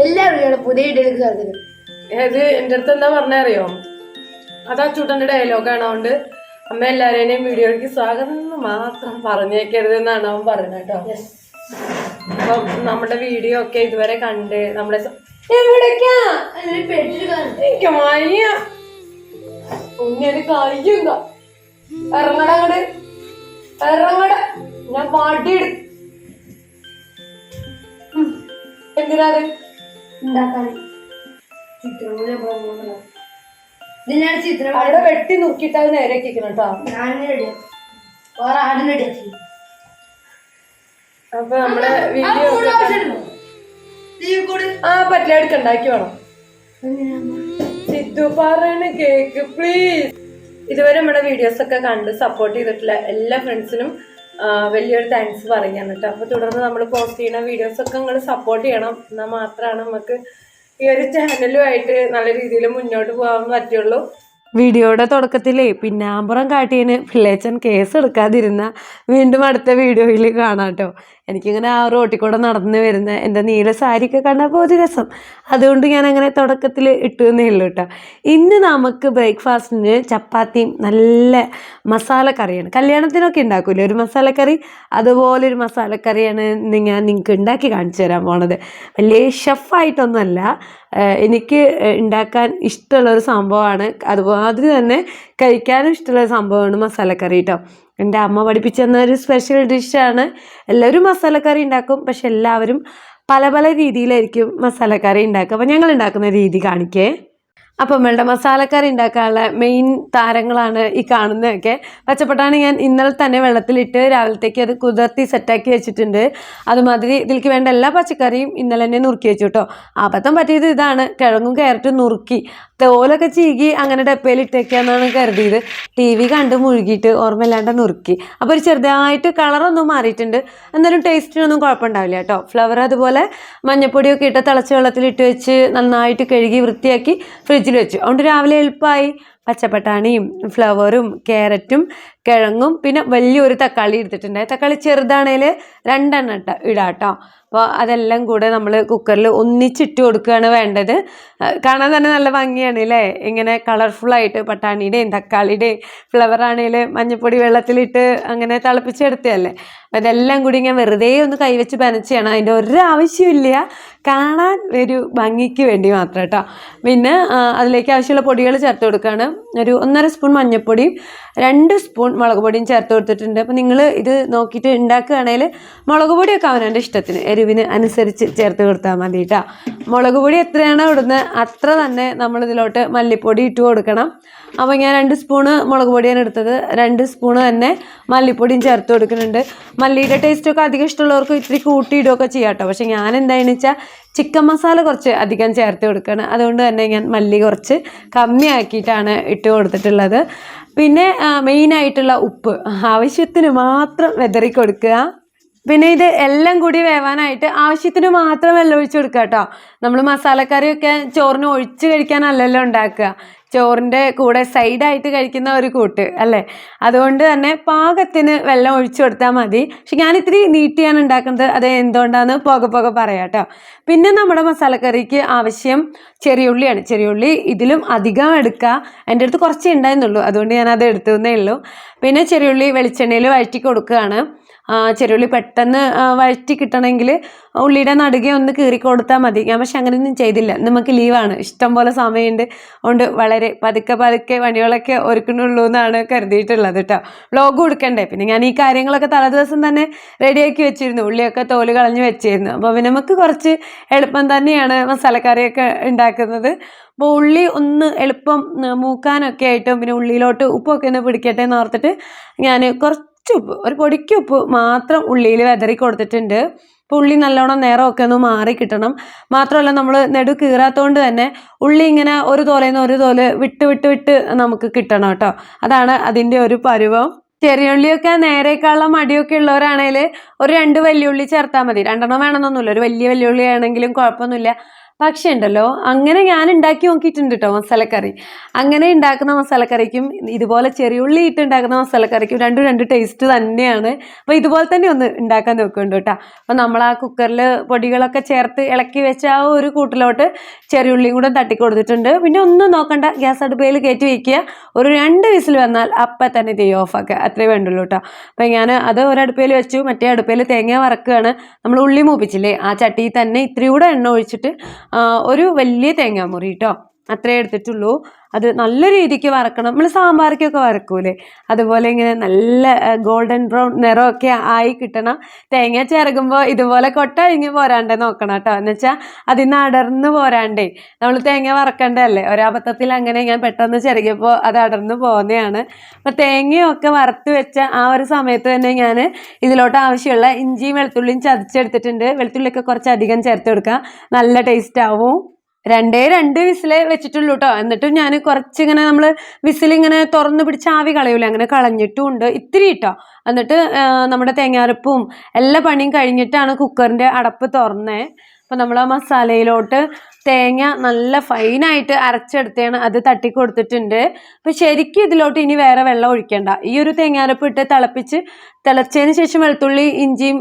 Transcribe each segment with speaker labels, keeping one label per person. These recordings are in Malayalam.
Speaker 1: എല്ലാവരും പുതിയ സ്വാഗതം.
Speaker 2: ഏത് എന്റെ അടുത്ത് എന്താ പറഞ്ഞറിയോ അതാ ചൂട്ടന്റെ ഡയലോഗ് ആണോണ്ട് അമ്മ എല്ലാവരെയും വീഡിയോയ്ക്ക് സ്വാഗതം എന്ന് മാത്രം പറഞ്ഞേക്കരുത് എന്നാണ് അവൻ പറയുന്നത് കേട്ടോ. അപ്പം നമ്മുടെ വീഡിയോ ഒക്കെ ഇതുവരെ കണ്ട് നമ്മുടെ സ- എവിടേക്കാ? എനിക്ക് മയ്യ ഉണ്ണിയത് കഴിയുക ഇറങ്ങട അങ്ങട്. ഇറങ്ങട. ഞാൻ പാട്ടിയിട് എന്തിനാത്?
Speaker 1: ഉണ്ടാക്കാൻ. ചിത്രം.
Speaker 2: അവിടെ വെട്ടി നുറുക്കിയിട്ട് അത് നേരെ കേൾക്കണം കേട്ടോ.
Speaker 1: റെഡിയാക്കും വേറെ റെഡിയാക്കി
Speaker 2: അപ്പൊ നമ്മളെ വീഡിയോ ആ പറ്റില്ല എടുക്കണ്ടാക്കി വേണം. സിദ്ധു പറയണ കേക്ക് പ്ലീസ് ഇതുവരെ നമ്മുടെ വീഡിയോസ് ഒക്കെ കണ്ട് സപ്പോർട്ട് ചെയ്തിട്ടുള്ള എല്ലാ ഫ്രണ്ട്സിനും വലിയൊരു താങ്ക്സ് പറയാൻ കേട്ടോ. അപ്പോൾ തുടർന്ന് നമ്മൾ പോസ്റ്റ് ചെയ്യുന്ന വീഡിയോസ് ഒക്കെ നിങ്ങൾ സപ്പോർട്ട് ചെയ്യണം. എന്നാൽ മാത്രമാണ് നമുക്ക് ഈ ഒരു ചാനലുമായിട്ട് നല്ല രീതിയിൽ മുന്നോട്ട് പോകാൻ പറ്റുള്ളൂ. വീഡിയോയുടെ തുടക്കത്തിലേ പിന്നാമ്പുറം കാട്ടിയതിന് പിള്ളേച്ചൻ കേസ് എടുക്കാതിരുന്ന വീണ്ടും അടുത്ത വീഡിയോയിൽ കാണാം കേട്ടോ. എനിക്കിങ്ങനെ ആ റോട്ടിൽ കൂടെ നടന്ന് വരുന്ന എന്റെ നീല സാരിയൊക്കെ കണ്ടപ്പോൾ ഒരു രസം. അതുകൊണ്ട് ഞാൻ അങ്ങനെ തുടക്കത്തിൽ ഇട്ടു എന്നേ ഉള്ളൂ കേട്ടോ. ഇന്ന് നമുക്ക് ബ്രേക്ക്ഫാസ്റ്റിന് ചപ്പാത്തിയും നല്ല മസാലക്കറിയാണ് കല്യാണത്തിനൊക്കെ ഉണ്ടാക്കില്ലേ ഒരു മസാലക്കറി അതുപോലെ ഒരു മസാലക്കറിയാണ് ഇന്ന് ഞാൻ നിങ്ങൾക്ക് ഉണ്ടാക്കി കാണിച്ചു തരാൻ പോണത്. വലിയ ഷെഫായിട്ടൊന്നുമല്ല. എനിക്ക് ഉണ്ടാക്കാൻ ഇഷ്ടമുള്ള ഒരു സംഭവമാണ്. അതുപോലെ തന്നെ കഴിക്കാനും ഇഷ്ടമുള്ള സംഭവമാണ് മസാലക്കറി കേട്ടോ. എന്റെ അമ്മ പഠിപ്പിച്ചെന്ന ഒരു സ്പെഷ്യൽ ഡിഷാണ് എല്ലാവരും മസാലക്കറി ഉണ്ടാക്കും. പക്ഷെ എല്ലാവരും പല പല രീതിയിലായിരിക്കും മസാലക്കറി ഉണ്ടാക്കുക. അപ്പോൾ ഞങ്ങൾ ഉണ്ടാക്കുന്ന രീതി കാണിക്കേ. അപ്പം നമ്മളുടെ മസാലക്കറി ഉണ്ടാക്കാനുള്ള മെയിൻ താരങ്ങളാണ് ഈ കാണുന്നതൊക്കെ. പച്ചപ്പട്ടാണ് ഞാൻ ഇന്നലെ തന്നെ വെള്ളത്തിലിട്ട് രാവിലത്തേക്ക് അത് കുതിർത്തി സെറ്റാക്കി വെച്ചിട്ടുണ്ട്. അതുമാതിരി ഇതിലേക്ക് വേണ്ട എല്ലാ പച്ചക്കറിയും ഇന്നലെ തന്നെ നുറുക്കി വെച്ചു കേട്ടോ. അബദ്ധം പറ്റിയത് ഇതാണ്. കിഴങ്ങും കയറിട്ട് നുറുക്കി. തോലൊക്കെ ചീകി അങ്ങനെ ഡപ്പയിൽ ഇട്ടേക്കാന്നാണ് കരുതിയത്. ടി വി കണ്ട് മുഴുകിയിട്ട് ഓർമ്മയില്ലാണ്ട് നുറുക്കി. അപ്പോൾ ഒരു ചെറുതായിട്ട് കളറൊന്നും മാറിയിട്ടുണ്ട്. എന്നാലും ടേസ്റ്റിനൊന്നും കുഴപ്പമുണ്ടാവില്ല കേട്ടോ. ഫ്ലവർ അതുപോലെ മഞ്ഞപ്പൊടിയൊക്കെ ഇട്ട് തിളച്ച വെള്ളത്തിലിട്ട് വെച്ച് നന്നായിട്ട് കഴുകി വൃത്തിയാക്കി ഫ്രിഡ്ജിൽ വെച്ചു. അതുകൊണ്ട് രാവിലെ എളുപ്പമായി. പച്ചപ്പട്ടാണിയും ഫ്ലവറും ക്യാരറ്റും കിഴങ്ങും പിന്നെ വലിയൊരു തക്കാളി എടുത്തിട്ടുണ്ട് തക്കാളി ചെറുതാണേൽ രണ്ടെണ്ണം ഇട്ട ഇടാട്ടോ. അപ്പോൾ അതെല്ലാം കൂടെ നമ്മൾ കുക്കറിൽ ഒന്നിച്ചിട്ട് കൊടുക്കുകയാണ് വേണ്ടത്. കാണാൻ തന്നെ നല്ല ഭംഗിയാണ് അല്ലേ ഇങ്ങനെ കളർഫുള്ളായിട്ട് പട്ടാണിയുടെയും തക്കാളിയുടെയും ആണെങ്കിൽ മഞ്ഞപ്പൊടി വെള്ളത്തിലിട്ട് അങ്ങനെ തിളപ്പിച്ചെടുത്തതല്ലേ? അതെല്ലാം കൂടി ഞാൻ വെറുതെ ഒന്ന് കൈവച്ച് പനച്ചാണ് അതിന്റെ ഒരു ആവശ്യമില്ല കാണാൻ ഒരു ഭംഗിക്ക് വേണ്ടി മാത്രം കേട്ടോ പിന്നെ അതിലേക്ക് ആവശ്യമുള്ള പൊടികൾ ചേർത്ത് കൊടുക്കുകയാണ്. ഒരു ഒന്നര സ്പൂൺ മഞ്ഞൾപ്പൊടിയും രണ്ട് സ്പൂൺ മുളക് പൊടിയും ചേർത്ത് കൊടുത്തിട്ടുണ്ട്. അപ്പോൾ നിങ്ങൾ ഇത് നോക്കിയിട്ട് ഉണ്ടാക്കുകയാണെങ്കിൽ മുളക് പൊടിയൊക്കെ അവനവന്റെ ഇഷ്ടത്തിന്. എരിവിന് അനുസരിച്ച് ചേർത്ത് കൊടുത്താൽ മതി കേട്ടോ. മുളക് പൊടി എത്രയാണോ ഇടുന്നത് അത്ര തന്നെ നമ്മൾ ഇതിലോട്ട് മല്ലിപ്പൊടി ഇട്ട് കൊടുക്കണം. അപ്പോൾ ഞാൻ രണ്ട് സ്പൂണ് മുളക് പൊടിയാണ് എടുത്തത്. രണ്ട് സ്പൂണ് തന്നെ മല്ലിപ്പൊടിയും ചേർത്ത് കൊടുക്കുന്നുണ്ട്. മല്ലിയുടെ ടേസ്റ്റൊക്കെ അധികം ഇഷ്ടമുള്ളവർക്ക് ഇത്തിരി കൂട്ടിയിടുകയൊക്കെ ചെയ്യാം കേട്ടോ. പക്ഷേ ഞാൻ എന്താണെന്ന് വെച്ചാൽ ചിക്കൻ മസാല കുറച്ച് അധികം ചേർത്ത് കൊടുക്കണം അതുകൊണ്ട് തന്നെ ഞാൻ മല്ലി കുറച്ച് കമ്മിയാക്കിയിട്ടാണ് ഇട്ട് കൊടുത്തിട്ടുള്ളത്. പിന്നെ മെയിൻ ആയിട്ടുള്ള ഉപ്പ്. ആവശ്യത്തിന് മാത്രം വെതറി കൊടുക്കുക പിന്നെ ഇത് എല്ലാം കൂടി വേവാനായിട്ട് ആവശ്യത്തിന് മാത്രം വെള്ളം ഒഴിച്ച് കൊടുക്കുക കേട്ടോ. നമ്മൾ മസാലക്കറിയൊക്കെ ചോറിന് ഒഴിച്ച് കഴിക്കാനല്ലല്ലോ ഉണ്ടാക്കുക. ചോറിന്റെ കൂടെ സൈഡായിട്ട് കഴിക്കുന്ന ഒരു കൂട്ട് അല്ലേ? അതുകൊണ്ട് തന്നെ പാകത്തിന് വെള്ളം ഒഴിച്ചു കൊടുത്താൽ മതി. പക്ഷെ ഞാൻ ഇത്തിരി നീട്ടിയാണ് ഉണ്ടാക്കുന്നത്. അത് എന്തുകൊണ്ടാന്ന് പോകെ പോകെ പറയാം കേട്ടോ പിന്നെ നമ്മുടെ മസാലക്കറിക്ക് ആവശ്യം ചെറിയുള്ളിയാണ്. ചെറിയുള്ളി ഇതിലും അധികം എടുക്കുക എന്റെ അടുത്ത് കുറച്ചേ ഉണ്ടായിരുന്നുള്ളൂ. അതുകൊണ്ട് ഞാൻ അത് തന്നേ ഉള്ളൂ. പിന്നെ ചെറിയുള്ളി വെളിച്ചെണ്ണയിൽ വഴറ്റി കൊടുക്കുകയാണ്. ചെറുള്ളി പെട്ടെന്ന് വഴറ്റി കിട്ടണമെങ്കിൽ ഉള്ളിയുടെ നടുകെ ഒന്ന് കീറി കൊടുത്താൽ മതി. ഞാൻ പക്ഷെ അങ്ങനെയൊന്നും ചെയ്തില്ല. നമുക്ക് ലീവാണ്. ഇഷ്ടം പോലെ സമയമുണ്ട്. അതുകൊണ്ട് വളരെ പതുക്കെ പതുക്കെ പണികളൊക്കെ ഒരുക്കണുള്ളൂ എന്നാണ് കരുതിയിട്ടുള്ളത് കേട്ടോ. വ്ലോഗ് കൊടുക്കണ്ടേ പിന്നെ ഞാൻ ഈ കാര്യങ്ങളൊക്കെ തലേദിവസം തന്നെ റെഡിയാക്കി വെച്ചിരുന്നു. ഉള്ളിയൊക്കെ തോൽ കളഞ്ഞ് വെച്ചിരുന്നു. അപ്പോൾ പിന്നെ നമുക്ക് കുറച്ച് എളുപ്പം തന്നെയാണ് മസാലക്കറിയൊക്കെ ഉണ്ടാക്കുന്നത്. അപ്പോൾ ഉള്ളി ഒന്ന് എളുപ്പം മൂക്കാനൊക്കെ ആയിട്ടും പിന്നെ ഉള്ളിയിലോട്ട് ഉപ്പൊക്കെ ഒന്ന് പിടിക്കട്ടെ എന്ന് ഓർത്തിട്ട് ഞാൻ കുറച്ച് ഉപ്പ് ഒരു പൊടിക്ക് ഉപ്പ് മാത്രം ഉള്ളിയിൽ വെതറി കൊടുത്തിട്ടുണ്ട്. അപ്പോൾ ഉള്ളി നല്ലോണം നേരമൊക്കെ ഒന്ന് മാറി കിട്ടണം. മാത്രമല്ല നമ്മൾ നെടു കീറാത്തതുകൊണ്ട് തന്നെ ഉള്ളി ഇങ്ങനെ ഒരു തോലയിൽ നിന്ന് ഒരു തോൽ വിട്ട് വിട്ട് വിട്ട് നമുക്ക് കിട്ടണം കേട്ടോ. അതാണ് അതിന്റെ ഒരു പരുവം. ചെറിയ ഉള്ളിയൊക്കെ നേരേക്കാളുള്ള മടിയൊക്കെ ഉള്ളവരാണെങ്കിൽ ഒരു രണ്ട് വലിയ ഉള്ളി ചേർത്താൽ മതി. രണ്ടെണ്ണം വേണമെന്നൊന്നുമില്ല. ഒരു വലിയ വലിയ ഉള്ളി ആണെങ്കിലും കുഴപ്പമൊന്നുമില്ല. പക്ഷേ ഉണ്ടല്ലോ അങ്ങനെ ഞാൻ ഉണ്ടാക്കി നോക്കിയിട്ടുണ്ട് കേട്ടോ മസാലക്കറി. അങ്ങനെ ഉണ്ടാക്കുന്ന മസാലക്കറിക്കും ഇതുപോലെ ചെറിയുള്ളി ഇട്ട് ഉണ്ടാക്കുന്ന മസാലക്കറിക്കും രണ്ടും രണ്ട് ടേസ്റ്റ് തന്നെയാണ്. അപ്പോൾ ഇതുപോലെ തന്നെ ഒന്ന് ഉണ്ടാക്കാൻ നോക്കുന്നുണ്ട് കേട്ടോ അപ്പോൾ നമ്മൾ ആ കുക്കറിൽ പൊടികളൊക്കെ ചേർത്ത് ഇളക്കി വെച്ച ആ ഒരു കൂട്ടിലോട്ട് ചെറിയുള്ളിയും കൂടെ തട്ടി കൊടുത്തിട്ടുണ്ട്. പിന്നെ ഒന്നും നോക്കണ്ട ഗ്യാസ് അടുപ്പയിൽ കയറ്റി വയ്ക്കുക ഒരു രണ്ട് വിസിൽ വന്നാൽ അപ്പം തന്നെ തീ ഓഫാക്കുക അത്രേ വേണ്ടുള്ളൂ കേട്ടോ അപ്പോൾ ഞാൻ അത് ഒരടുപ്പയിൽ വെച്ചു. മറ്റേ അടുപ്പയിൽ തേങ്ങ വറക്കുകയാണ്. നമ്മൾ ഉള്ളി മൂപ്പിച്ചില്ലേ ആ ചട്ടിയിൽ തന്നെ ഇത്തിരി കൂടെ എണ്ണ ഒഴിച്ചിട്ട് ഒരു വലിയ തേങ്ങാമുറി കേട്ടോ അത്രേ എടുത്തിട്ടുള്ളൂ. അത് നല്ല രീതിക്ക് വറക്കണം. നമ്മൾ സാമ്പാറിക്കൊക്കെ വറക്കൂലേ? അതുപോലെ ഇങ്ങനെ നല്ല ഗോൾഡൻ ബ്രൗൺ നിറമൊക്കെ ആയി കിട്ടണം തേങ്ങ ചിറകുമ്പോൾ ഇതുപോലെ കൊട്ട പോരാണ്ടേ നോക്കണം കേട്ടോ എന്ന് വെച്ചാൽ അടർന്ന് പോരാണ്ടേ. നമ്മൾ തേങ്ങ വറക്കണ്ടല്ലേ ഒരബദ്ധത്തിൽ അങ്ങനെ ഞാൻ പെട്ടെന്ന് ചിറകിയപ്പോൾ അത് അടർന്ന് പോകുന്നതാണ് അപ്പോൾ തേങ്ങയൊക്കെ വറുത്ത് വെച്ച ആ ഒരു സമയത്ത് തന്നെ ഞാൻ ഇതിലോട്ട് ആവശ്യമുള്ള ഇഞ്ചിയും വെളുത്തുള്ളിയും ചതച്ചെടുത്തിട്ടുണ്ട്. വെളുത്തുള്ളിയൊക്കെ കുറച്ച് അധികം ചേർത്ത് കൊടുക്കുക നല്ല ടേസ്റ്റ് ആവും. രണ്ടേ രണ്ട് വിസിലേ വെച്ചിട്ടുള്ളൂ കേട്ടോ എന്നിട്ടും ഞാൻ കുറച്ചിങ്ങനെ നമ്മൾ വിസിലിങ്ങനെ തുറന്ന് പിടിച്ച് ആവി കളയൂലേ അങ്ങനെ കളഞ്ഞിട്ടും ഉണ്ട് ഇത്തിരി കേട്ടോ എന്നിട്ട് നമ്മുടെ തേങ്ങാരപ്പും എല്ലാ പണിയും കഴിഞ്ഞിട്ടാണ് കുക്കറിന്റെ അടപ്പ് തുറന്നേ. അപ്പോൾ നമ്മൾ ആ മസാലയിലോട്ട് തേങ്ങ നല്ല ഫൈനായിട്ട് അരച്ചെടുത്താണ് അത് തട്ടി കൊടുത്തിട്ടുണ്ട് അപ്പോൾ ശരിക്കും ഇതിലോട്ട് ഇനി വേറെ വെള്ളം ഒഴിക്കേണ്ട. ഈ ഒരു തേങ്ങാരപ്പ് ഇട്ട് തിളപ്പിച്ച് തിളച്ചതിന് ശേഷം വെളുത്തുള്ളി ഇഞ്ചിയും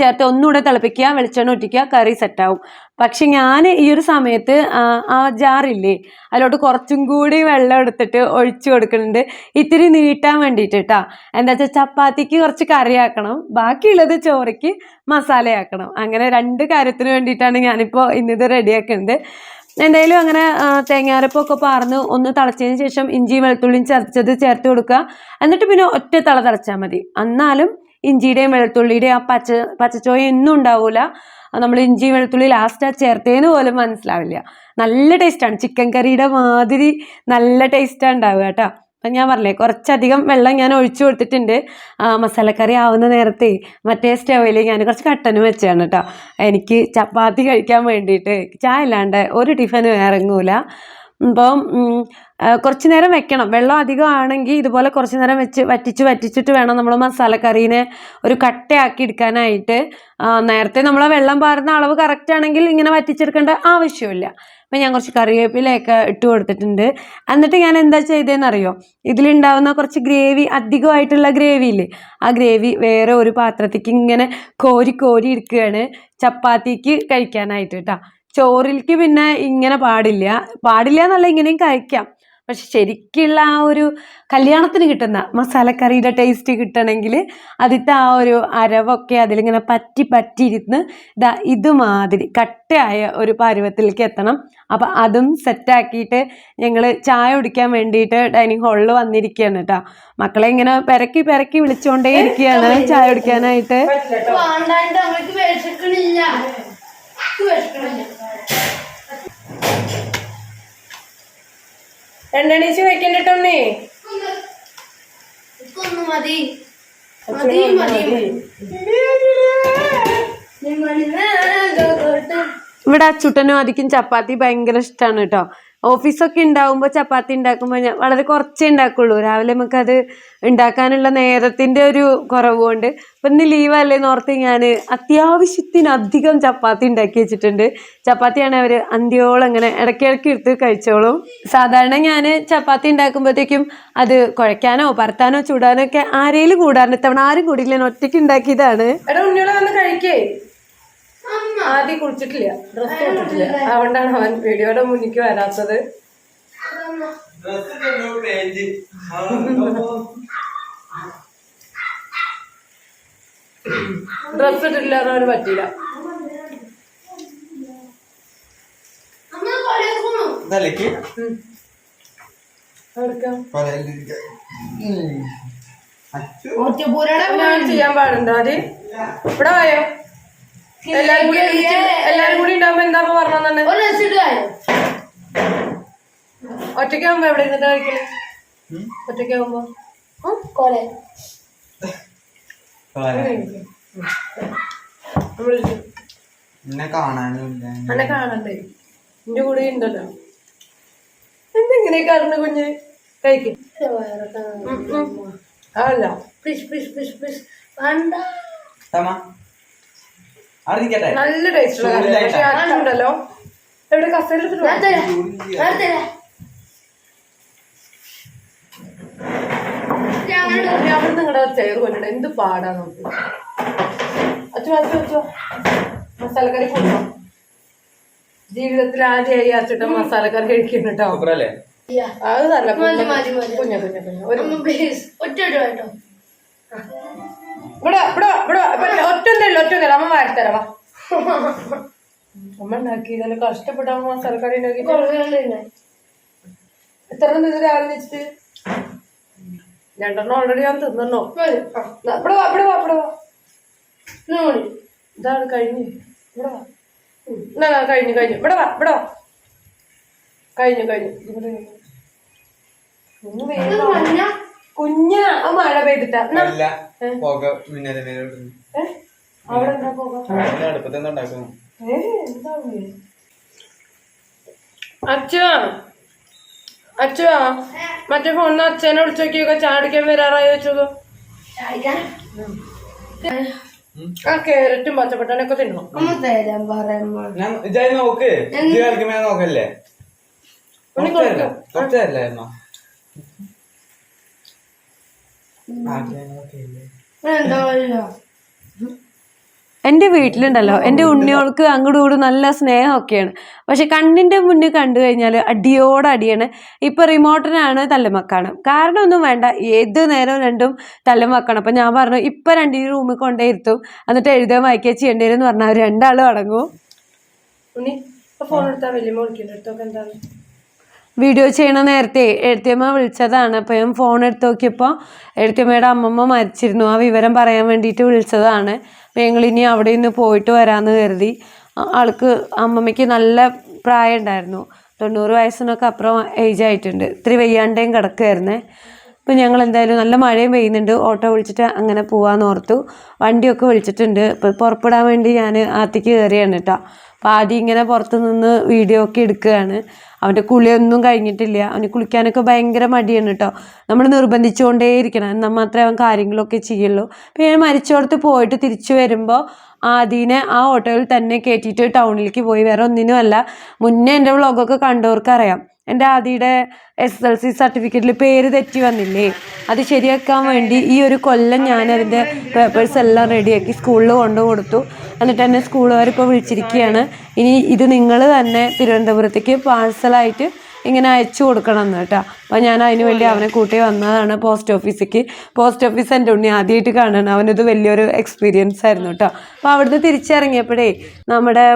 Speaker 2: ചേർത്ത് ഒന്നുകൂടെ തിളപ്പിക്കുക. വെളിച്ചെണ്ണ ഒറ്റിക്കുക കറി സെറ്റാവും പക്ഷെ ഞാൻ ഈ ഒരു സമയത്ത് ആ ജാറില്ലേ അതിലോട്ട് കുറച്ചും കൂടി വെള്ളം എടുത്തിട്ട് ഒഴിച്ചു കൊടുക്കുന്നുണ്ട്. ഇത്തിരി നീട്ടാൻ വേണ്ടിയിട്ട്. കേട്ടോ എന്താ വെച്ചാൽ ചപ്പാത്തിക്ക് കുറച്ച് കറിയാക്കണം ബാക്കിയുള്ളത് ചോറയ്ക്ക് മസാലയാക്കണം. അങ്ങനെ രണ്ട് കാര്യത്തിന് വേണ്ടിയിട്ടാണ് ഞാനിപ്പോൾ ഇന്നിത് റെഡിയാക്കുന്നത് എന്തായാലും അങ്ങനെ തേങ്ങാരപ്പൊക്കെ പാർന്ന് ഒന്ന് തിളച്ചതിന് ശേഷം ഇഞ്ചിയും വെളുത്തുള്ളിയും ചതച്ചത് ചേർത്ത് കൊടുക്കുക. എന്നിട്ട് പിന്നെ ഒറ്റ തള തിളച്ചാൽ മതി. എന്നാലും ഇഞ്ചിയുടെയും വെളുത്തുള്ളിയുടെയും ആ പച്ച പച്ചച്ചോയ ഒന്നും ഉണ്ടാവില്ല നമ്മൾ ഇഞ്ചി വെളുത്തുള്ളി ലാസ്റ്റ് ആ ചേർത്തേന്ന് പോലും മനസ്സിലാവില്ല. നല്ല ടേസ്റ്റാണ് ചിക്കൻ കറിയുടെ മാതിരി നല്ല ടേസ്റ്റാണ് ഉണ്ടാവുക കേട്ടോ. അപ്പം ഞാൻ പറഞ്ഞില്ലേ കുറച്ചധികം വെള്ളം ഞാൻ ഒഴിച്ചു കൊടുത്തിട്ടുണ്ട്. മസാലക്കറി ആവുന്ന നേരത്തെ മറ്റേ സ്റ്റവിൽ ഞാൻ കുറച്ച് കട്ടനും വെച്ചാണ് കേട്ടോ. എനിക്ക് ചപ്പാത്തി കഴിക്കാൻ വേണ്ടിയിട്ട് ചായ ഇല്ലാണ്ട് ഒരു ടിഫിനും ഇറങ്ങൂല. അപ്പം കുറച്ച് നേരം വെക്കണം. വെള്ളം അധികം ആണെങ്കിൽ ഇതുപോലെ കുറച്ച് നേരം വെച്ച് വറ്റിച്ച് വറ്റിച്ചിട്ട് വേണം നമ്മൾ മസാലക്കറീനെ ഒരു കട്ടയാക്കി എടുക്കാനായിട്ട്. നേരത്തെ നമ്മൾ വെള്ളം പാരുന്ന അളവ് കറക്റ്റ് ആണെങ്കിൽ ഇങ്ങനെ വറ്റിച്ചെടുക്കേണ്ട ആവശ്യമില്ല. അപ്പം ഞാൻ കുറച്ച് കറിവേപ്പിലയൊക്കെ ഇട്ട് കൊടുത്തിട്ടുണ്ട്. എന്നിട്ട് ഞാൻ എന്താ ചെയ്തതെന്നറിയോ ഇതിലുണ്ടാവുന്ന കുറച്ച് ഗ്രേവി അധികമായിട്ടുള്ള ഗ്രേവി ഇല്ലേ? ആ ഗ്രേവി വേറെ ഒരു പാത്രത്തേക്ക് ഇങ്ങനെ കോരി കോരി എടുക്കുകയാണ് ചപ്പാത്തിക്ക് കഴിക്കാനായിട്ട് കേട്ടോ ചോറിലേക്ക് പിന്നെ ഇങ്ങനെ പാടില്ല. പാടില്ല എന്നല്ല ഇങ്ങനെയും കഴിക്കാം. പക്ഷെ ശരിക്കുള്ള ആ ഒരു കല്യാണത്തിന് കിട്ടുന്ന മസാലക്കറിയുടെ ടേസ്റ്റ് കിട്ടണമെങ്കിൽ അതിലത്തെ ആ ഒരു അരവൊക്കെ അതിലിങ്ങനെ പറ്റി പറ്റിയിരുന്ന് ഇതാ ഇതുമാതിരി കട്ടയായ ഒരു പരുവത്തിലേക്ക് എത്തണം. അപ്പം അതും സെറ്റാക്കിയിട്ട് ഞങ്ങൾ ചായ കുടിക്കാൻ വേണ്ടിയിട്ട് ഡൈനിങ് ഹാളിൽ വന്നിരിക്കുകയാണ് കേട്ടോ. മക്കളെ ഇങ്ങനെ പെരക്കി പെരക്കി വിളിച്ചുകൊണ്ടേ ഇരിക്കുകയാണ് ചായ കുടിക്കാനായിട്ട്. രണ്ടെണീച്ച് വെക്കണ്ടിട്ടൊന്നേ
Speaker 1: ഇപ്പൊന്ന് മതി. മതി മതി.
Speaker 2: ഇവിടെ അച്ചുട്ടനും അധികം ചപ്പാത്തി ഭയങ്കര ഇഷ്ടമാണ് കേട്ടോ ഓഫീസൊക്കെ ഉണ്ടാവുമ്പോൾ ചപ്പാത്തി ഉണ്ടാക്കുമ്പോൾ ഞാൻ വളരെ കുറച്ചേ ഉണ്ടാക്കുള്ളൂ. രാവിലെ നമുക്കത് ഉണ്ടാക്കാനുള്ള നേരത്തിന്റെ ഒരു കുറവുണ്ട് അപ്പം ഇന്ന് ലീവല്ലേ ഓർത്ത് ഞാൻ അത്യാവശ്യത്തിനധികം ചപ്പാത്തി ഉണ്ടാക്കി വെച്ചിട്ടുണ്ട്. ചപ്പാത്തിയാണ് അവർ അന്ത്യോളം ഇങ്ങനെ ഇടയ്ക്കിടയ്ക്ക് എടുത്ത് കഴിച്ചോളും. സാധാരണ ഞാൻ ചപ്പാത്തി ഉണ്ടാക്കുമ്പോഴത്തേക്കും അത് കുഴയ്ക്കാനോ പരത്താനോ ചൂടാനോ ഒക്കെ ആരെങ്കിലും കൂടാറുണ്ട്. ഇത്തവണ ആരും കൂടിയില്ല. ഒറ്റയ്ക്ക് ഉണ്ടാക്കിയതാണ്. കഴിക്കേ. ആദ്യം കുളിച്ചിട്ടില്ല. ഡ്രസ് കൊടുത്തിട്ടില്ല അതുകൊണ്ടാണ് അവൻ വീഡിയോയുടെ മുന്നിക്ക് വരാത്തത്. ഡ്രസ് ഇട്ടിട്ടില്ല
Speaker 3: എന്നവന്
Speaker 2: പറ്റില്ല
Speaker 1: ഒറ്റപ്പൂരയുടെ
Speaker 2: ഞാൻ ചെയ്യാൻ പാടുണ്ടോ അത് ഇവിടെ വായോ? എല്ലാരും കൂടി എല്ലാരും കൂടി ഉണ്ടാവുമ്പോ എന്താ പറഞ്ഞു ഒറ്റയ്ക്കാവുമ്പോ എവിടെ ഇരുന്നിട്ട് കഴിക്കൽ? ഒറ്റയ്ക്കാവുമ്പോ?
Speaker 1: കൊല.
Speaker 3: എന്നെ കാണാനില്ല.
Speaker 2: അന്നെ കാണണ്ടേ? എന്റെ കൂടെ ഉണ്ടല്ലോ എന്തെങ്ങനെ കാണുന്ന കുഞ്ഞ്? കഴിക്കും. അല്ല
Speaker 1: പ്ലീസ് പ്ലീസ് പ്ലീസ് പ്ലീസ് വേണ്ട.
Speaker 3: അറിയിക്കട്ടെ
Speaker 2: നല്ല ടേസ്റ്റ് പക്ഷെ
Speaker 4: എവിടെ അവിടെ നിങ്ങളുടെ ചെയർ കൊണ്ടിട്ട് എന്ത് പാടാ നമുക്ക്. അച്ഛോ അച്ഛോ അച്ഛോ മസാലക്കറി കൊണ്ടോ ജീവിതത്തിൽ ആദ്യമായി അച്ഛട്ട മസാലക്കറി കഴിക്കുന്നു കേട്ടോ.
Speaker 3: സൂപ്പറല്ലേ?
Speaker 1: ചെയ്യാം.
Speaker 4: അത് നല്ല. കുഞ്ഞ കുഞ്ഞ കുഞ്ഞ ഒരു
Speaker 1: ഒറ്റ കേട്ടോ.
Speaker 4: ഇവിടെ ഇവിടെ ഇവിടെ ഒറ്റ ഒന്നല്ല ഒറ്റ ഒന്നല്ല അമ്മ വാരിത്തരാ വാ. അമ്മ ഉണ്ടാക്കിയതല്ലേ? കഷ്ടപ്പെട്ട അമ്മ മസാലക്കറി ഉണ്ടാക്കി. എത്ര ഇത് രാവിലെ വെച്ചിട്ട് രണ്ടെണ്ണം ഓൾറെഡി ഞാൻ തിന്നണോ. ഇവിടെ വാ ഇവിടെ വാ ഇവിടെ വാ. ഇതാണ് കഴിഞ്ഞു. ഇവിടെ വാ. എന്നാ, കഴിഞ്ഞു കഴിഞ്ഞു. ഇവിടെ വാ ഇവിടെ വാ. കഴിഞ്ഞു കഴിഞ്ഞു. ഇവിടെ കുഞ്ഞ മഴ പെയ്തിട്ടാ.
Speaker 3: പുക മിന്നലെ മേലോട്ട്
Speaker 4: ഏ? അവിടെ എന്താ പോകാം?
Speaker 3: അടുപ്പത്ത് എന്താ ഉണ്ടാക്കുന്നു
Speaker 4: ഏ, എന്താ ഉള്ളി? അച്ഛാ. അച്ഛാ മറ്റേ ഫോണിന്ന് അച്ഛനെ വിളിച്ചു നോക്കിയൊക്കെ ചാടിക്കാൻ വരാറായി വെച്ചോ
Speaker 1: ചാടിക്കാൻ.
Speaker 4: ആ കേരറ്റും പച്ചപ്പട്ടനൊക്കെ തിന്നണം.
Speaker 3: നോക്ക്. നോക്കല്ലേ. കുറച്ചല്ലായിരുന്നോ
Speaker 2: എന്റെ വീട്ടിലുണ്ടല്ലോ. എന്റെ ഉണ്ണിയോൾക്ക് അങ്ങോട്ടും ഇങ്ങോട്ടും നല്ല സ്നേഹമൊക്കെയാണ്. പക്ഷെ കണ്ണിന്റെ മുന്നിൽ കണ്ടു കഴിഞ്ഞാൽ അടിയോട് അടിയാണ്. ഇപ്പം റിമോട്ടിനാണ് തല്ലുമക്കാണ്. കാരണം ഒന്നും വേണ്ട. ഏത് നേരവും രണ്ടും തല്ലുമക്കാണ്. അപ്പം ഞാൻ പറഞ്ഞു ഇപ്പം രണ്ടിനും റൂമിൽ കൊണ്ടേ ഇരുത്തും. എന്നിട്ട് എഴുതാൻ വായിക്കുക ചെയ്യേണ്ടി വരും എന്ന് പറഞ്ഞാൽ അവർ രണ്ടാളും അടങ്ങും
Speaker 4: ഫോൺ എടുത്താ വലിയ എടുത്തൊക്കെ എന്താണ്
Speaker 2: വീഡിയോ ചെയ്യണ നേരത്തെ എഴുത്തിയമ്മ വിളിച്ചതാണ്. അപ്പം ഞാൻ ഫോൺ എടുത്ത് നോക്കിയപ്പോൾ എഴുത്തിയമ്മയുടെ അമ്മമ്മ മരിച്ചിരുന്നു. ആ വിവരം പറയാൻ വേണ്ടിയിട്ട് വിളിച്ചതാണ്. ഞങ്ങൾ ഇനി അവിടെ നിന്ന് പോയിട്ട് വരാമെന്ന് കരുതി. ആൾക്ക് അമ്മമ്മയ്ക്ക് നല്ല പ്രായം ഉണ്ടായിരുന്നു തൊണ്ണൂറ് വയസ്സിനൊക്കെ അപ്പുറം ഏജ് ആയിട്ടുണ്ട്. ഇത്തിരി വെയ്യാണ്ടേയും കിടക്കുമായിരുന്നേ അപ്പം ഞങ്ങൾ എന്തായാലും നല്ല മഴയും പെയ്യുന്നുണ്ട്. ഓട്ടോ വിളിച്ചിട്ട് അങ്ങനെ പോവാന്ന് ഓർത്തു. വണ്ടിയൊക്കെ വിളിച്ചിട്ടുണ്ട്. ഇപ്പോൾ പുറപ്പെടാൻ വേണ്ടി ഞാൻ ആത്തേക്ക് കയറിയാണ് കേട്ടോ. അപ്പോൾ ആദ്യം ഇങ്ങനെ പുറത്ത് നിന്ന് വീഡിയോ ഒക്കെ എടുക്കുകയാണ്. അവന്റെ കുളിയൊന്നും കഴിഞ്ഞിട്ടില്ല. അവന് കുളിക്കാനൊക്കെ ഭയങ്കര മടിയാണ് കേട്ടോ നമ്മൾ നിർബന്ധിച്ചുകൊണ്ടേയിരിക്കണം എന്നാൽ മാത്രമേ അവൻ കാര്യങ്ങളൊക്കെ ചെയ്യുള്ളൂ. പിന്നെ ഞാൻ മരിച്ചോടത്ത് പോയിട്ട് തിരിച്ചു വരുമ്പോൾ ആദീനെ ആ ഓട്ടോയിൽ തന്നെ കയറ്റിയിട്ട് ടൗണിലേക്ക് പോയി. വേറെ ഒന്നിനും അല്ല മുന്നേ എന്റെ വ്ളോഗൊക്കെ കണ്ടവർക്ക് അറിയാം എന്റെ ആദിയുടെ എസ് എൽ സി സർട്ടിഫിക്കറ്റിൽ പേര് തെറ്റി വന്നില്ലേ? അത് ശരിയാക്കാൻ വേണ്ടി ഈ ഒരു കൊല്ലം ഞാൻ അതിന്റെ പേപ്പേഴ്സ് എല്ലാം റെഡിയാക്കി സ്കൂളിൽ കൊണ്ടു കൊടുത്തു. എന്നിട്ട് എന്നെ സ്കൂളുകാർ ഇപ്പോൾ വിളിച്ചിരിക്കുകയാണ് ഇനി ഇത് നിങ്ങൾ തന്നെ തിരുവനന്തപുരത്തേക്ക് പാഴ്സലായിട്ട് ഇങ്ങനെ അയച്ചു കൊടുക്കണം എന്ന് കേട്ടോ. അപ്പോൾ ഞാൻ അതിന് വേണ്ടി അവനെ കൂട്ടി വന്നതാണ് പോസ്റ്റ് ഓഫീസിലേക്ക് പോസ്റ്റ് ഓഫീസ് എന്റെ ഉണ്ണി ആദ്യമായിട്ട് കാണാണ്. അവനത് വലിയൊരു എക്സ്പീരിയൻസ് ആയിരുന്നു കേട്ടോ അപ്പോൾ അവിടുന്ന് തിരിച്ചിറങ്ങിയപ്പോഴേ നമ്മുടെ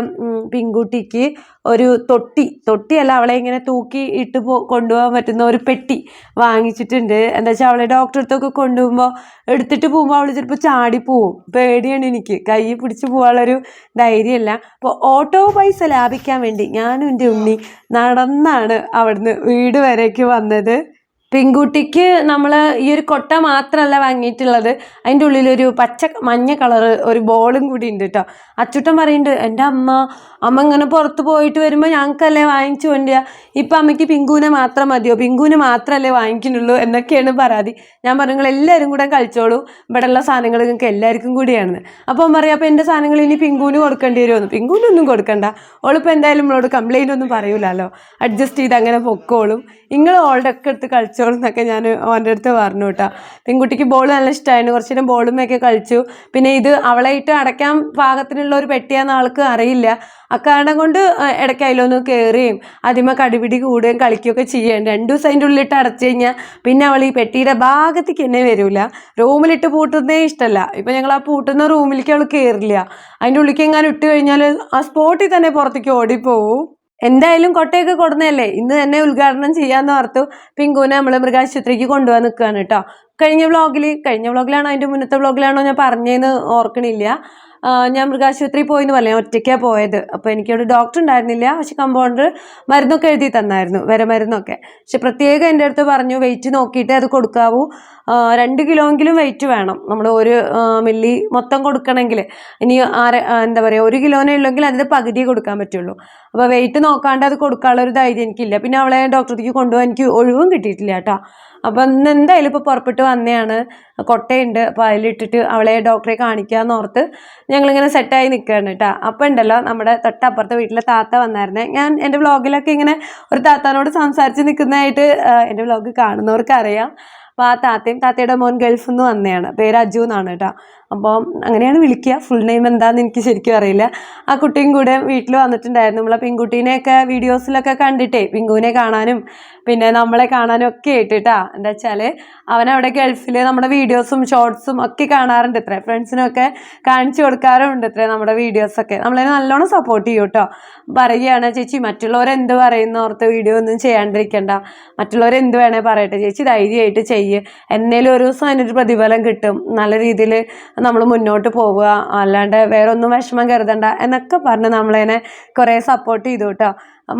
Speaker 2: പിങ്കുട്ടിക്ക് ഒരു തൊട്ടി തൊട്ടിയല്ല അവളെ ഇങ്ങനെ തൂക്കി ഇട്ട് പോ കൊണ്ടുപോകാൻ പറ്റുന്ന ഒരു പെട്ടി വാങ്ങിച്ചിട്ടുണ്ട്. എന്താ വെച്ചാൽ അവളെ ഡോക്ടറെ അടുത്തൊക്കെ കൊണ്ടുപോകുമ്പോൾ എടുത്തിട്ട് പോകുമ്പോൾ അവൾ ചിലപ്പോൾ ചാടിപ്പോവും. പേടിയാണ് എനിക്ക്. കൈ പിടിച്ച് പോകാനുള്ളൊരു ധൈര്യമല്ല. അപ്പോൾ ഓട്ടോ പൈസ ലാഭിക്കാൻ വേണ്ടി ഞാനും എന്റെ ഉണ്ണി നടന്നാണ് അവിടുന്ന് വീട് വരേക്ക് വന്നത്. പെൺകുട്ടിക്ക് നമ്മൾ ഈ ഒരു കൊട്ട മാത്രമല്ല വാങ്ങിയിട്ടുള്ളത്. അതിന്റെ ഉള്ളിലൊരു പച്ച മഞ്ഞ കളറ് ഒരു ബോളും കൂടി ഉണ്ട് കേട്ടോ അച്ചുട്ടൻ പറയുന്നുണ്ട് എന്റെ അമ്മ അമ്മ ഇങ്ങനെ പുറത്ത് പോയിട്ട് വരുമ്പോൾ ഞങ്ങൾക്കല്ലേ വാങ്ങിച്ചു കൊണ്ടുവരിക? ഇപ്പം അമ്മയ്ക്ക് പിങ്കുവിനെ മാത്രം മതിയോ? പിങ്കുവിന് മാത്രമല്ലേ വാങ്ങിക്കുന്നുള്ളൂ എന്നൊക്കെയാണ് പരാതി. ഞാൻ പറഞ്ഞു എല്ലാവരും കൂടെ കഴിച്ചോളൂ ഇവിടെയുള്ള സാധനങ്ങൾ നിങ്ങൾക്ക് എല്ലാവർക്കും കൂടിയാണ് അപ്പോൾ അമ്മ പറയാം അപ്പോൾ എന്റെ സാധനങ്ങൾ ഇനി പിങ്കുവിന് കൊടുക്കേണ്ടി വരുമെന്ന് പിങ്കുവിനൊന്നും കൊടുക്കണ്ട. ഓളിപ്പോൾ എന്തായാലും നമ്മളോട് കംപ്ലൈന്റ് ഒന്നും പറയൂലല്ലോ. അഡ്ജസ്റ്റ് ചെയ്ത് അങ്ങനെ പൊക്കോളും. നിങ്ങൾ ഓളുടെ ഒക്കെ എടുത്ത് കളിച്ചോളും എന്നൊക്കെ ഞാൻ അവന്റെ അടുത്ത് പറഞ്ഞു കേട്ടോ. പെൺകുട്ടിക്ക് ബോൾ നല്ല ഇഷ്ടമായിരുന്നു കുറച്ച് നേരം ബോളുമൊക്കെ കളിച്ചു. പിന്നെ ഇത് അവളായിട്ട് അടയ്ക്കാൻ പാകത്തിനുള്ള ഒരു പെട്ടിയാന്ന് ആൾക്ക് അറിയില്ല. അക്കാരണം കൊണ്ട് ഇടയ്ക്ക് അതിലൊന്ന് കയറുകയും അതിമ കടിപിടി കൂടുകയും കളിക്കുകയൊക്കെ ചെയ്യേണ്ട രണ്ടു ദിവസം അതിന്റെ ഉള്ളിലിട്ട് അടച്ചു കഴിഞ്ഞാൽ പിന്നെ അവൾ ഈ പെട്ടിയുടെ ഭാഗത്തേക്ക് തന്നെ വരില്ല. റൂമിലിട്ട് പൂട്ടുന്നേ ഇഷ്ടമല്ല. ഇപ്പം ഞങ്ങൾ ആ പൂട്ടുന്ന റൂമിലേക്ക് അവൾ കയറില്ല അതിന്റെ ഉള്ളിലേക്ക് എങ്ങാനും ഇട്ട് കഴിഞ്ഞാൽ ആ സ്പോട്ടിൽ തന്നെ പുറത്തേക്ക് ഓടിപ്പോവും. എന്തായാലും കൊട്ടയൊക്കെ കൊടുന്നതല്ലേ? ഇന്ന് തന്നെ ഉദ്ഘാടനം ചെയ്യാമെന്ന് ഓർത്തു പിങ്കുവിനെ നമ്മൾ മൃഗാശുപത്രിക്ക് കൊണ്ടുപോകാൻ നിൽക്കുകയാണ് കേട്ടോ. കഴിഞ്ഞ വ്ളോഗിൽ കഴിഞ്ഞ വ്ളോഗിലാണോ അതിന്റെ മുന്നത്തെ വ്ളോഗിലാണോ ഞാൻ പറഞ്ഞതെന്ന് ഓർക്കണില്ല. ഞാൻ മൃഗാശുപത്രി പോയി എന്ന് പറഞ്ഞു ഒറ്റയ്ക്കാണ് പോയത്. അപ്പോൾ എനിക്കവിടെ ഡോക്ടർ ഉണ്ടായിരുന്നില്ല. പക്ഷെ കമ്പൗണ്ടർ മരുന്നൊക്കെ എഴുതി തന്നായിരുന്നു. വരെ മരുന്നൊക്കെ പക്ഷെ പ്രത്യേകം എന്റെ അടുത്ത് പറഞ്ഞു വെയിറ്റ് നോക്കിയിട്ട് അത് കൊടുക്കാവൂ. രണ്ട് കിലോയെങ്കിലും വെയിറ്റ് വേണം. നമ്മൾ ഒരു മില്ലി മൊത്തം കൊടുക്കണമെങ്കിൽ ഇനി ആറ് എന്താ പറയുക ഒരു കിലോനെ ഉള്ളെങ്കിൽ അതിന്റെ പകുതി കൊടുക്കാൻ പറ്റുള്ളൂ. അപ്പോൾ വെയിറ്റ് നോക്കാണ്ട് അത് കൊടുക്കാനുള്ള ഒരു ധൈര്യം എനിക്കില്ല. പിന്നെ അവളെ ഡോക്ടറേക്ക് കൊണ്ടുപോകാൻ എനിക്ക് ഒഴിവും കിട്ടിയിട്ടില്ല കേട്ടോ. അപ്പം ഇന്ന് എന്തായാലും ഇപ്പോൾ പുറപ്പെട്ട് വന്നെയാണ്. കൊട്ടയുണ്ട്. അപ്പോൾ അതിലിട്ടിട്ട് അവളെ ഡോക്ടറെ കാണിക്കാന്ന് ഓർത്ത് ഞങ്ങളിങ്ങനെ സെറ്റായി നിൽക്കുകയാണ് കേട്ടോ അപ്പം ഉണ്ടല്ലോ നമ്മുടെ തൊട്ടപ്പുറത്തെ വീട്ടിലെ താത്ത വന്നായിരുന്നേ. ഞാൻ എന്റെ വ്ളോഗിലൊക്കെ ഇങ്ങനെ ഒരു താത്താനോട് സംസാരിച്ച് നിൽക്കുന്നതായിട്ട് എന്റെ വ്ളോഗ് കാണുന്നവർക്ക് അറിയാം അപ്പോൾ ആ താത്തയും താത്തയുടെ മോൻ ഗൾഫിൽ നിന്ന് വന്നതാണ് പേര് അജു എന്നാണ് കേട്ടോ അപ്പോൾ അങ്ങനെയാണ് വിളിക്കുക. ഫുൾ നെയിം എന്താണെന്ന് എനിക്ക് ശരിക്കും അറിയില്ല. ആ കുട്ടിയും കൂടെ വീട്ടിൽ വന്നിട്ടുണ്ടായിരുന്നു. നമ്മളെ പെൺകുട്ടീനെയൊക്കെ വീഡിയോസിലൊക്കെ കണ്ടിട്ടേ പിങ്കുവിനെ കാണാനും പിന്നെ നമ്മളെ കാണാനും ഒക്കെ ആയിട്ടാ എന്താ വെച്ചാൽ അവനവിടെ ഗൾഫിൽ നമ്മുടെ വീഡിയോസും ഷോർട്സും ഒക്കെ കാണാറുണ്ട് ഇത്രേ. ഫ്രണ്ട്സിനൊക്കെ കാണിച്ചു കൊടുക്കാറുണ്ട് ഇത്രേ നമ്മുടെ വീഡിയോസൊക്കെ നമ്മളെ നല്ലോണം സപ്പോർട്ട് ചെയ്യും കേട്ടോ. പറയുകയാണ് ചേച്ചി മറ്റുള്ളവരെന്ത് പറയുന്ന? ഓർത്ത് വീഡിയോ ഒന്നും ചെയ്യാണ്ടിരിക്കണ്ട. മറ്റുള്ളവരെന്ത് വേണേൽ പറയട്ടെ. ചേച്ചി ധൈര്യമായിട്ട് ചെയ്യ്. എന്നേലും ഒരു ദിവസം അതിനൊരു പ്രതിഫലം കിട്ടും. നല്ല രീതിയിൽ നമ്മൾ മുന്നോട്ട് പോവുക അല്ലാണ്ട് വേറെ ഒന്നും വിഷമം കരുതണ്ട എന്നൊക്കെ പറഞ്ഞ് നമ്മളതിനെ കുറേ സപ്പോർട്ട് ചെയ്തു കേട്ടോ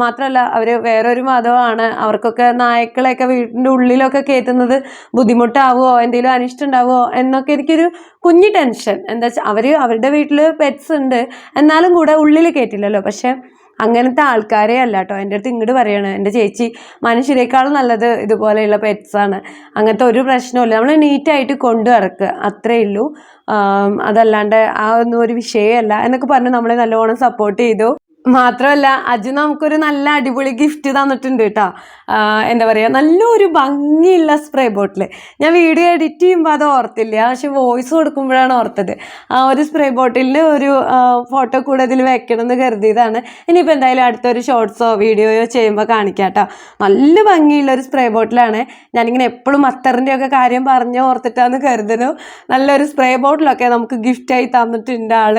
Speaker 2: മാത്രമല്ല അവർ വേറൊരു മതമാണ്. അവർക്കൊക്കെ നായ്ക്കളെയൊക്കെ വീടിന്റെ ഉള്ളിലൊക്കെ കയറ്റുന്നത് ബുദ്ധിമുട്ടാവുമോ എന്തെങ്കിലും അനിഷ്ടം ഉണ്ടാവുമോ എന്നൊക്കെ എനിക്കൊരു കുഞ്ഞു ടെൻഷൻ എന്താ വെച്ചാൽ അവർ അവരുടെ വീട്ടിൽ പെറ്റ്സ് ഉണ്ട്. എന്നാലും കൂടെ ഉള്ളിൽ കയറ്റില്ലല്ലോ പക്ഷേ അങ്ങനത്തെ ആൾക്കാരെ അല്ല കേട്ടോ എന്റെ അടുത്ത് ഇങ്ങോട്ട് പറയാണ് എന്റെ ചേച്ചി മനുഷ്യരെക്കാളും നല്ലത് ഇതുപോലെയുള്ള പെറ്റ്സാണ് അങ്ങനത്തെ ഒരു പ്രശ്നമില്ല നമ്മൾ നീറ്റായിട്ട് കൊണ്ടു നടക്കുക. അത്രേ ഉള്ളൂ. അതല്ലാണ്ട് ആ ഒന്നും ഒരു വിഷയമല്ല എന്നൊക്കെ പറഞ്ഞ് നമ്മളെ നല്ലോണം സപ്പോർട്ട് ചെയ്തു. മാത്രമല്ല അജു നമുക്കൊരു നല്ല അടിപൊളി ഗിഫ്റ്റ് തന്നിട്ടുണ്ട് കേട്ടോ. എന്താ പറയുക നല്ലൊരു ഭംഗിയുള്ള സ്പ്രേ ബോട്ടിൽ ഞാൻ വീഡിയോ എഡിറ്റ് ചെയ്യുമ്പോൾ അത് ഓർത്തില്ല. പക്ഷെ വോയിസ് കൊടുക്കുമ്പോഴാണ് ഓർത്തത്. ആ ഒരു സ്പ്രേ ബോട്ടിലിൽ ഒരു ഫോട്ടോ കൂടെ ഇതിൽ വെക്കണം എന്ന് കരുതിയതാണ്. ഇനിയിപ്പോൾ എന്തായാലും അടുത്തൊരു ഷോർട്സോ വീഡിയോയോ ചെയ്യുമ്പോൾ കാണിക്കാം കേട്ടോ. നല്ല ഭംഗിയുള്ള ഒരു സ്പ്രേ ബോട്ടിലാണ് ഞാനിങ്ങനെ എപ്പോഴും അത്തറിന്റെയൊക്കെ കാര്യം പറഞ്ഞ് ഓർത്തിട്ടാന്ന് കരുതുന്നു. നല്ലൊരു സ്പ്രേ ബോട്ടിലൊക്കെ നമുക്ക് ഗിഫ്റ്റായി തന്നിട്ടുണ്ട് ആൾ.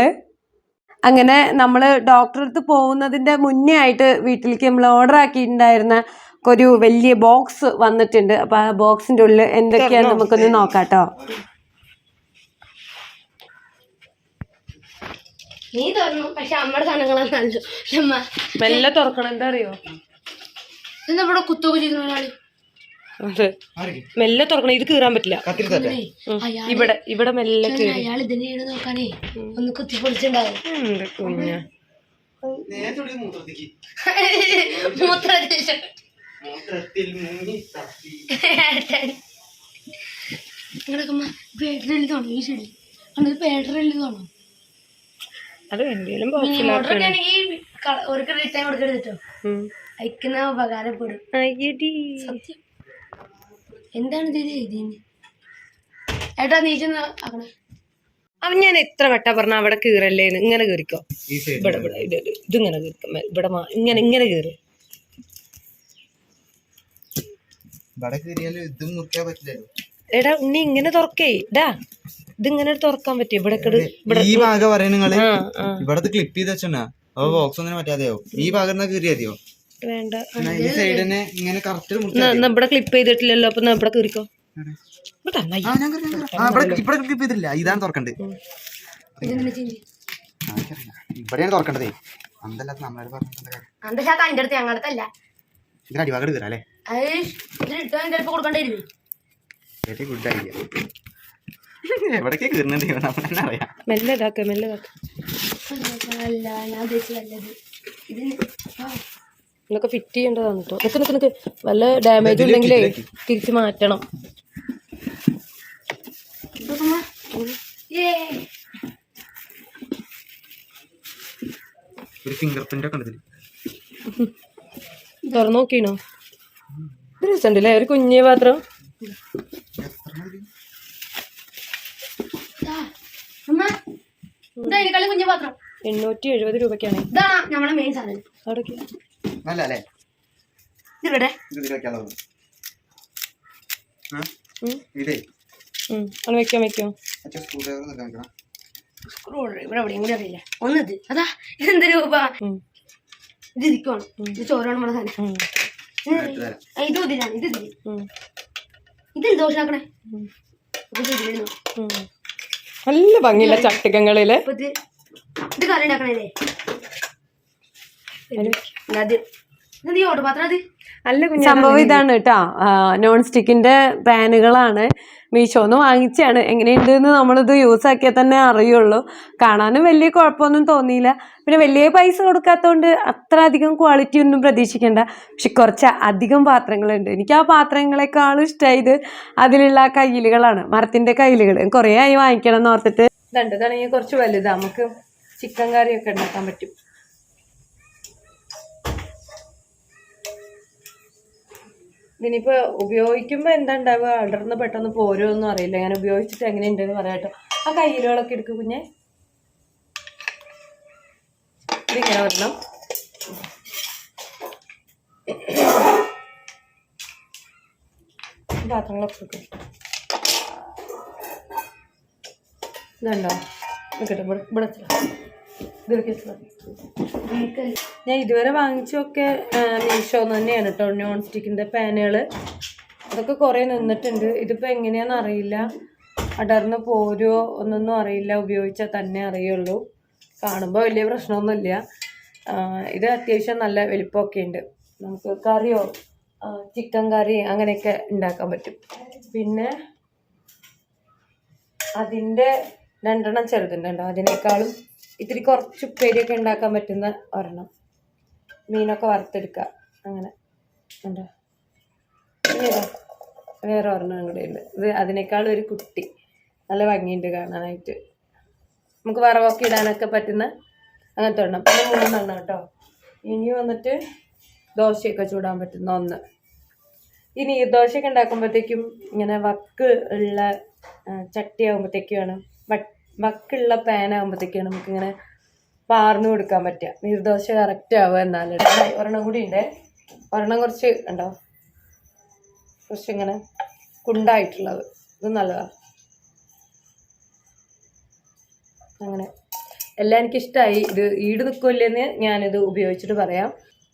Speaker 2: അങ്ങനെ നമ്മൾ ഡോക്ടറെ അടുത്ത് പോകുന്നതിന്റെ മുന്നേ ആയിട്ട് വീട്ടിലേക്ക് നമ്മൾ ഓർഡർ ആക്കിയിട്ടുണ്ടായിരുന്ന ഒരു വലിയ ബോക്സ് വന്നിട്ടുണ്ട്. അപ്പോൾ ആ ബോക്സിന്റെ ഉള്ളിൽ എന്തൊക്കെയാണ് നമുക്കൊന്ന് നോക്കാം കേട്ടോ
Speaker 1: നീ തുറന്നു. പക്ഷെ അമ്മയുടെ സാധനങ്ങളാണ്
Speaker 4: മെല്ലെ തുറക്കണം. എന്താ അറിയോ?
Speaker 1: ഇന്ന് ഇവിടെ കുത്തൊക്കെ ചെയ്യുന്ന ഒരാൾ?
Speaker 4: അതെ. മെല്ലെ തുറക്കണം ഇത് കീറാൻ പറ്റില്ല. ഇവിടെ ഇവിടെ മെല്ലെ കീറി. കുഞ്ഞ.
Speaker 1: അത് എന്തെങ്കിലും ഒരു റിട്ടേൺ കൊടുക്കരുത് കേട്ടോ അയക്കുന്ന ഉപകാരപ്പെടും. സത്യം. എന്താണ് ഇതിൽ എഴുതിയത് ഏട്ടാ നീ ചെന്ന് ആക്കണേ.
Speaker 4: അവൻ ഞാൻ എത്ര വട്ടാ പറഞ്ഞ അവിടെ കീറല്ലേന്ന് ഇങ്ങനെ കീറിക്കോ. ഇവിടെ ഇവിടെ ഇത് ഇത് ഇതിങ്ങനെ കീറിക്കോ. ഇവിടെ മാ- ഇങ്ങനെ ഇങ്ങനെ കീറി.
Speaker 3: ഇവിടെ കയറിയാലും ഇതും മുറിക്കാൻ പറ്റില്ലല്ലോ.
Speaker 4: എടാ ഉണ്ണി ഇങ്ങനെ തുറക്കേ. ഇടാ ഇതിങ്ങനെ തുറക്കാൻ പറ്റും ഇവിടെ കിട് ഇവിടെ
Speaker 3: ഈ ഭാഗം പറയാ നിങ്ങൾ.
Speaker 4: ആ ആ.
Speaker 3: ഇവിടത്തെ ക്ലിപ്പ് ചെയ്ത് വെച്ചാ അപ്പൊ ബോക്സ് ഒന്നിനും പറ്റാതെയോ ഈ ഭാഗം കീറിയാതെയോ
Speaker 4: വേണ്ട.
Speaker 3: എന്നാ
Speaker 4: ക്ലിപ്പ് ചെയ്തിട്ടില്ലല്ലോ അപ്പൊ
Speaker 3: നമ്മടെ ഇതാണ്
Speaker 1: ചേഞ്ച്
Speaker 3: ഇവിടെയാണ് തുറക്കേണ്ടതേ. അന്തല്ലാത്ത നമ്മളോട്
Speaker 1: അതിന്റെ അടുത്ത് ഞങ്ങളുടെ അല്ല?
Speaker 3: ഇതിന് അല്ലേ
Speaker 1: വരും.
Speaker 3: ഗുഡ് ഐഡിയ എവിടേക്ക് കീറുന്നുണ്ട് നമ്മൾ തന്നെ അറിയാം.
Speaker 4: മെല്ലെ ഇതാക്ക മെല്ലെ ഇതാക്ക.
Speaker 1: അല്ല ഞാൻ ആ,
Speaker 4: ഇതൊക്കെ ഫിറ്റ് ചെയ്യേണ്ടതാണ് കേട്ടോ നിക്ക് നിക്ക് നിക്ക് വല്ല ഡാമേജ് ഉണ്ടെങ്കിലേ തിരിച്ചു മാറ്റണം.
Speaker 1: ഇതൊക്കെ ഏ
Speaker 3: ഒരു ഫിംഗർ പ്രിന്റ് ഒക്കെ ഉണ്ട് ഇതിൽ.
Speaker 4: തുറന്നു നോക്കീനോ? ഇത് രസമുണ്ടല്ലേ ഒരു കുഞ്ഞു പാത്രം. എണ്ണൂറ്റി എഴുപത് രൂപയ്ക്കാണ്.
Speaker 1: ഇതാ നമ്മളെ മെയിൻ സാധനം.
Speaker 4: അവിടേക്ക്.
Speaker 3: നല്ല അല്ലേ
Speaker 1: ഇതിവിടെ?
Speaker 3: ഇത് ഇതിൽ വെക്കാൻ തോന്നുന്നു. ഇതേ.
Speaker 4: ഉം. അത് വെക്കാം വെക്കാം.
Speaker 3: അച്ഛൻ സ്ക്രൂ ഡ്രൈവർ നിൽക്കാൻ വെക്കണം.
Speaker 1: സ്ക്രൂ ഇവിടെ എവിടെയും കൂടി അറിയില്ല. ഒന്നത് അതാ ഇതെന്ത് രൂപ. ഇത് ഇരിക്കുവാണ്. ഇത് നമ്മുടെ സാധനം. ഇത് ഇതിലാണ് ഇത് ദോഷാക്കണേ?
Speaker 4: നല്ല ഭംഗിയുള്ള
Speaker 1: ചട്ടികങ്ങളിൽ. ഇത് ഇത് കറി ഉണ്ടാക്കണല്ലേ
Speaker 4: കുഞ്ഞ
Speaker 2: സംഭവം ഇതാണ് കേട്ടോ. നോൺ സ്റ്റിക്കിന്റെ പാനുകളാണ് മീഷോന്ന് വാങ്ങിച്ചാണ് എങ്ങനെയുണ്ട് എന്ന് നമ്മളിത് യൂസ് ആക്കിയാൽ തന്നെ അറിയുള്ളൂ. കാണാനും വലിയ കുഴപ്പമൊന്നും തോന്നിയില്ല. പിന്നെ വലിയ പൈസ കൊടുക്കാത്തതുകൊണ്ട് അത്ര അധികം ക്വാളിറ്റി ഒന്നും പ്രതീക്ഷിക്കേണ്ട. പക്ഷെ കുറച്ച് അധികം പാത്രങ്ങളുണ്ട്. എനിക്ക് ആ പാത്രങ്ങളെക്കാളും ഇഷ്ടമായത് അതിലുള്ള ആ കയ്യിലുകളാണ്. മരത്തിന്റെ കയ്യിലുകൾ. കുറേ ആയി വാങ്ങിക്കണം എന്ന് ഓർത്തിട്ട്
Speaker 4: ഇതുണ്ട്. ഇതാണെങ്കിൽ കുറച്ച് വലുതാ. നമുക്ക് ചിക്കൻ കറിയൊക്കെ ഉണ്ടാക്കാൻ പറ്റും. ഇതിനിപ്പോ ഉപയോഗിക്കുമ്പോ എന്താ ഉണ്ടാവുക അടർന്ന് പെട്ടെന്ന് പോരുമൊന്നും അറിയില്ല. ഞാൻ ഉപയോഗിച്ചിട്ട് എങ്ങനെയുണ്ടെന്ന് പറയാട്ടോ ആ കയ്യിലുകളൊക്കെ എടുക്കും കുഞ്ഞെ. ഇതിങ്ങനെ വരണം. പാത്രങ്ങളൊക്കെ ഇതുണ്ടോ? നിൽക്കട്ടെ ഇവിടെ ഇവിടെ. ഇതിലേക്ക്. ഞാൻ ഇതുവരെ വാങ്ങിച്ചൊക്കെ മീഷോന്ന് തന്നെയാണ് കേട്ടോ നോൺ സ്റ്റിക്കിന്റെ പാനുകൾ അതൊക്കെ കുറേ നിന്നിട്ടുണ്ട്. ഇതിപ്പോൾ എങ്ങനെയാണെന്ന് അറിയില്ല. അടർന്ന് പോരുമോ ഒന്നൊന്നും അറിയില്ല. ഉപയോഗിച്ചാൽ തന്നെ അറിയുള്ളൂ. കാണുമ്പോൾ വലിയ പ്രശ്നമൊന്നുമില്ല. ഇത് അത്യാവശ്യം നല്ല വലിപ്പമൊക്കെ ഉണ്ട്. നമുക്ക് കറിയോ ചിക്കൻ കറി അങ്ങനെയൊക്കെ ഉണ്ടാക്കാൻ പറ്റും. പിന്നെ അതിന്റെ രണ്ടെണ്ണം ചെറുതുണ്ടോ അതിനേക്കാളും ഇത്തിരി കുറച്ച് ഉപ്പേരിയൊക്കെ ഉണ്ടാക്കാൻ പറ്റുന്ന ഒരെണ്ണം. മീനൊക്കെ വറുത്തെടുക്കുക. അങ്ങനെ. ഉണ്ടോ വേറെ ഒരെണ്ണം കൂടെ ഉണ്ട് ഇത് അതിനേക്കാൾ ഒരു കുട്ടി. നല്ല ഭംഗിയുണ്ട് കാണാനായിട്ട്. നമുക്ക് വറവൊക്കെ ഇടാനൊക്കെ പറ്റുന്ന അങ്ങനത്തെ ഒരെണ്ണം. പിന്നെ മൂന്നെണ്ണം കേട്ടോ. ഇനി വന്നിട്ട് ദോശയൊക്കെ ചൂടാൻ പറ്റുന്ന ഒന്ന്. ഈ നീർദോശയൊക്കെ ഉണ്ടാക്കുമ്പോഴത്തേക്കും ഇങ്ങനെ വക്ക് ഉള്ള ആ, ചട്ടി ആകുമ്പോഴത്തേക്കാണ് വക്കുള്ള പാൻ ആകുമ്പോഴത്തേക്കാണ് നമുക്കിങ്ങനെ പാർന്നു കൊടുക്കാൻ പറ്റുക. നീർദോശ കറക്റ്റ് ആവുക എന്നാലും ഒരെണ്ണം കൂടി ഉണ്ട്. ഒരെണ്ണം കുറച്ച് ഉണ്ടോ? കുറച്ച് ഇങ്ങനെ കുണ്ടായിട്ടുള്ളത്. ഇത് നല്ലതാണ് അങ്ങനെ. എല്ലാം എനിക്കിഷ്ടമായി ഇത് ഈട് നിൽക്കില്ലെന്ന് ഞാനിത് ഉപയോഗിച്ചിട്ട് പറയാം.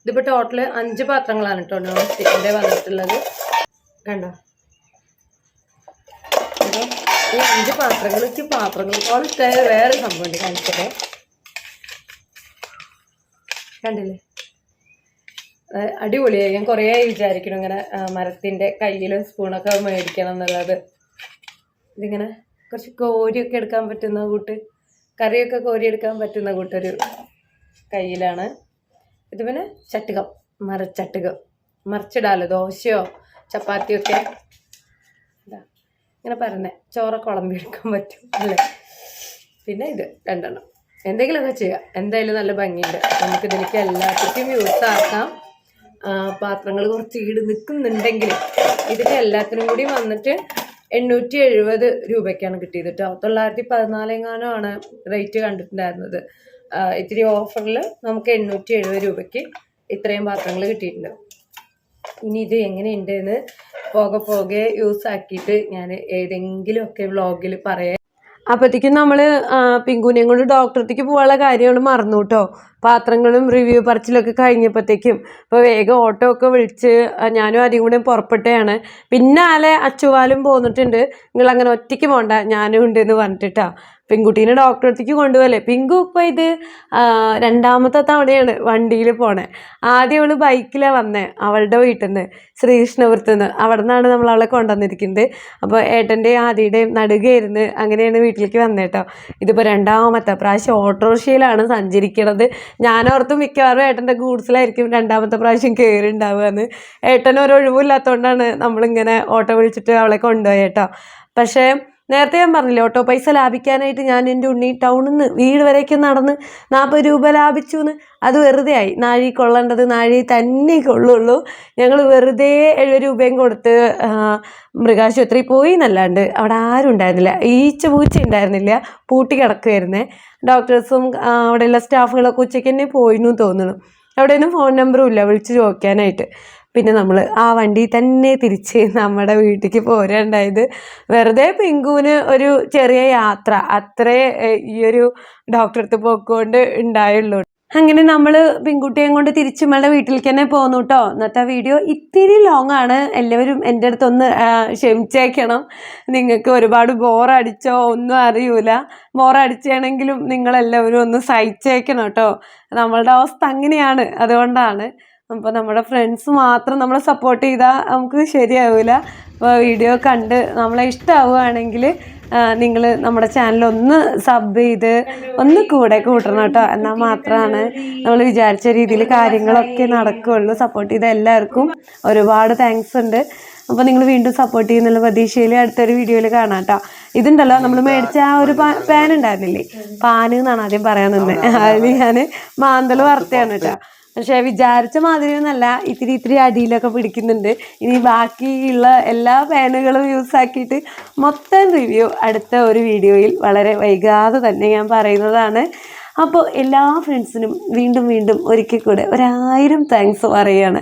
Speaker 4: ഇതിപ്പോൾ ടോട്ടൽ അഞ്ച് പാത്രങ്ങളാണ് കേട്ടോ. നോൺ സ്റ്റിക്കിന്റെ വന്നിട്ടുള്ളത്. കണ്ടോ? ഈ അഞ്ച് പാത്രങ്ങൾ ഈ പാത്രങ്ങളെക്കാളും ഇഷ്ടമായ വേറെ സംഭവമുണ്ട് കാണിച്ചത് കണ്ടില്ലേ? അടിപൊളിയായി ഞാൻ കുറേ വിചാരിക്കണം ഇങ്ങനെ മരത്തിന്റെ കയ്യിലും സ്പൂണൊക്കെ മേടിക്കണം എന്നുള്ളത്. ഇതിങ്ങനെ കുറച്ച് കോരിയൊക്കെ എടുക്കാൻ പറ്റുന്ന കൂട്ട് കറിയൊക്കെ കോരിയെടുക്കാൻ പറ്റുന്ന കൂട്ടൊരു കയ്യിലാണ്. ഇത് പിന്നെ ചട്ടുകം മരച്ചട്ടുകം. മറിച്ചിടാലോ? ദോശയോ? ചപ്പാത്തിയോ ഒക്കെ ഇതാ ഇങ്ങനെ പറഞ്ഞേ ചോറൊക്കെ കുളമ്പിയെടുക്കാൻ പറ്റും അല്ലേ? പിന്നെ ഇത് രണ്ടെണ്ണം. എന്തെങ്കിലുമൊക്കെ ചെയ്യുക എന്തായാലും നല്ല ഭംഗിയുണ്ട്. നമുക്ക് ഇതിലേക്ക് എല്ലാത്തിനും യൂസ് ആക്കാം. പാത്രങ്ങൾ കുറച്ച് ഈട് നിൽക്കുന്നുണ്ടെങ്കിൽ ഇതിന്റെ എല്ലാത്തിനും കൂടി വന്നിട്ട് എണ്ണൂറ്റി എഴുപത് രൂപയ്ക്കാണ് കിട്ടിയത് കേട്ടോ. തൊള്ളായിരത്തി പതിനാലെങ്ങാനും ആണ് റേറ്റ് കണ്ടിട്ടുണ്ടായിരുന്നത്. ഇത്തിരി ഓഫറിൽ നമുക്ക് എണ്ണൂറ്റി എഴുപത് രൂപയ്ക്ക് ഇത്രയും പാത്രങ്ങൾ കിട്ടിയിട്ടുണ്ട്. ഇനി ഇത് എങ്ങനെയുണ്ട് എന്ന് പോകെ പോകെ യൂസ് ആക്കിയിട്ട് ഞാൻ ഏതെങ്കിലുമൊക്കെ വ്ളോഗിൽ പറയാം.
Speaker 2: അപ്പോഴത്തേക്കും നമ്മൾ പിങ്കുനെയും കൊണ്ട് ഡോക്ടറത്തേക്ക് പോകാനുള്ള കാര്യമാണ് മറന്നു കേട്ടോ പാത്രങ്ങളും റിവ്യൂ പറച്ചിലൊക്കെ കഴിഞ്ഞപ്പോഴത്തേക്കും അപ്പോൾ വേഗം ഓട്ടോ ഒക്കെ വിളിച്ച് ഞാനും ആദ്യം കൂടെ പുറപ്പെട്ടാണ് പിന്നാലെ അച്ചുവാലും പോന്നിട്ടുണ്ട്. നിങ്ങൾ അങ്ങനെ ഒറ്റയ്ക്ക് പോണ്ട ഞാനും ഉണ്ട് എന്ന് പറഞ്ഞിട്ടാ. പെൺകുട്ടീനെ ഡോക്ടറെ അടുത്തേക്ക് കൊണ്ടുപോകല്ലേ? പിങ്കു ഇപ്പോൾ ഇത് രണ്ടാമത്തെ തവണയാണ് വണ്ടിയിൽ പോണേ. ആദ്യം അവൾ ബൈക്കിലാണ് വന്നേ അവളുടെ വീട്ടിൽ നിന്ന് ശ്രീകൃഷ്ണപുരത്ത് നിന്ന് അവിടെ നിന്നാണ് നമ്മൾ അവളെ കൊണ്ടുവന്നിരിക്കുന്നത്. അപ്പോൾ ഏട്ടന്റെയും ആദിയുടെയും നടുകയായിരുന്നു അങ്ങനെയാണ് വീട്ടിലേക്ക് വന്നേട്ടോ. ഇതിപ്പോൾ രണ്ടാമത്തെ പ്രാവശ്യം ഓട്ടോറിക്ഷയിലാണ് സഞ്ചരിക്കണത്. ഞാനോർത്ത് മിക്കവാറും ഏട്ടന്റെ ഗൂഡ്സിലായിരിക്കും രണ്ടാമത്തെ പ്രാവശ്യം കയറി ഉണ്ടാവുകയെന്ന് ഏട്ടന് ഒരു ഒഴിവില്ലാത്തതുകൊണ്ടാണ് നമ്മളിങ്ങനെ ഓട്ടോ വിളിച്ചിട്ട് അവളെ കൊണ്ടുപോയേട്ടോ. പക്ഷേ നേരത്തെ ഞാൻ പറഞ്ഞില്ലേ ഓട്ടോ പൈസ ലാഭിക്കാനായിട്ട് ഞാൻ എന്റെ ഉണ്ണി ടൗണിൽ നിന്ന് വീട് വരേക്ക് നടന്ന് നാൽപ്പത് രൂപ ലാഭിച്ചു എന്ന് അത് വെറുതെ ആയി. നാഴി കൊള്ളേണ്ടത് നാഴി തന്നെ കൊള്ളുള്ളൂ. ഞങ്ങൾ വെറുതെ എഴുപത് രൂപയും കൊടുത്ത് മൃഗാശുപത്രി പോയി എന്നല്ലാണ്ട് അവിടെ ആരും ഉണ്ടായിരുന്നില്ല. ഈച്ച പൂച്ച ഉണ്ടായിരുന്നില്ല. പൂട്ടി കിടക്കുമായിരുന്നേ ഡോക്ടേഴ്സും അവിടെയുള്ള സ്റ്റാഫുകളൊക്കെ ഉച്ചയ്ക്ക് തന്നെ പോയിരുന്നു തോന്നുന്നു. അവിടെയൊന്നും ഫോൺ നമ്പറും ഇല്ല. വിളിച്ച് ചോദിക്കാനായിട്ട്. പിന്നെ നമ്മൾ ആ വണ്ടി തന്നെ തിരിച്ച് നമ്മുടെ വീട്ടിലേക്ക് പോരുണ്ടായത്. വെറുതെ പിങ്കുവിന് ഒരു ചെറിയ യാത്ര. അത്രേ ഈ ഒരു ഡോക്ടറെ അടുത്ത് പോക്കൊണ്ട് ഉണ്ടായുള്ളൂ. അങ്ങനെ നമ്മൾ പെൺകുട്ടിയെയും കൊണ്ട് തിരിച്ച് നമ്മളുടെ വീട്ടിലേക്ക് തന്നെ പോന്നു കേട്ടോ ഇന്നത്തെ വീഡിയോ ഇത്തിരി ലോങ് ആണ്. എല്ലാവരും എന്റെ അടുത്തൊന്ന് ക്ഷമിച്ചേക്കണം. നിങ്ങൾക്ക് ഒരുപാട് ബോറടിച്ചോ ഒന്നും അറിയൂല. ബോറടിച്ചാണെങ്കിലും നിങ്ങളെല്ലാവരും ഒന്ന് സഹിച്ചേക്കണം കേട്ടോ നമ്മളുടെ അവസ്ഥ അങ്ങനെയാണ്. അതുകൊണ്ടാണ് അപ്പോൾ നമ്മുടെ ഫ്രണ്ട്സ് മാത്രം നമ്മളെ സപ്പോർട്ട് ചെയ്താൽ നമുക്ക് ശരിയാവില്ല അപ്പോൾ വീഡിയോ കണ്ട് നമ്മളെ ഇഷ്ടമാവുകയാണെങ്കിൽ നിങ്ങൾ നമ്മുടെ ചാനൽ ഒന്ന് സബ് ചെയ്ത് ഒന്ന് കൂടെ കൂട്ടണം കേട്ടോ. എന്നാൽ മാത്രമാണ് നമ്മൾ വിചാരിച്ച രീതിയിൽ കാര്യങ്ങളൊക്കെ നടക്കുകയുള്ളൂ സപ്പോർട്ട് ചെയ്ത എല്ലാവർക്കും ഒരുപാട് താങ്ക്സ് ഉണ്ട്. അപ്പോൾ നിങ്ങൾ വീണ്ടും സപ്പോർട്ട് ചെയ്യുന്നുള്ള പ്രതീക്ഷയിൽ അടുത്തൊരു വീഡിയോയിൽ കാണാം കേട്ടോ. ഇതുണ്ടല്ലോ നമ്മൾ മേടിച്ച ആ ഒരു പാൻ ഉണ്ടായിരുന്നില്ലേ? പാന് എന്നാണ് ആദ്യം പറയാൻ നിന്നത് അതിൽ ഞാൻ മാന്തൽ വറുത്തയാണ് കേട്ടോ. പക്ഷെ വിചാരിച്ച മാതിരി ഒന്നല്ല ഇത്തിരി ഇത്തിരി അടിയിലൊക്കെ പിടിക്കുന്നുണ്ട്. ഇനി ബാക്കിയുള്ള എല്ലാ പാനുകളും യൂസ് ആക്കിയിട്ട് മൊത്തം റിവ്യൂ അടുത്ത ഒരു വീഡിയോയിൽ വളരെ വൈകാതെ തന്നെ ഞാൻ പറയുന്നതാണ്. അപ്പോൾ എല്ലാ ഫ്രണ്ട്സിനും വീണ്ടും വീണ്ടും ഒരിക്കൽ കൂടെ ഒരായിരം താങ്ക്സ് പറയുകയാണ്.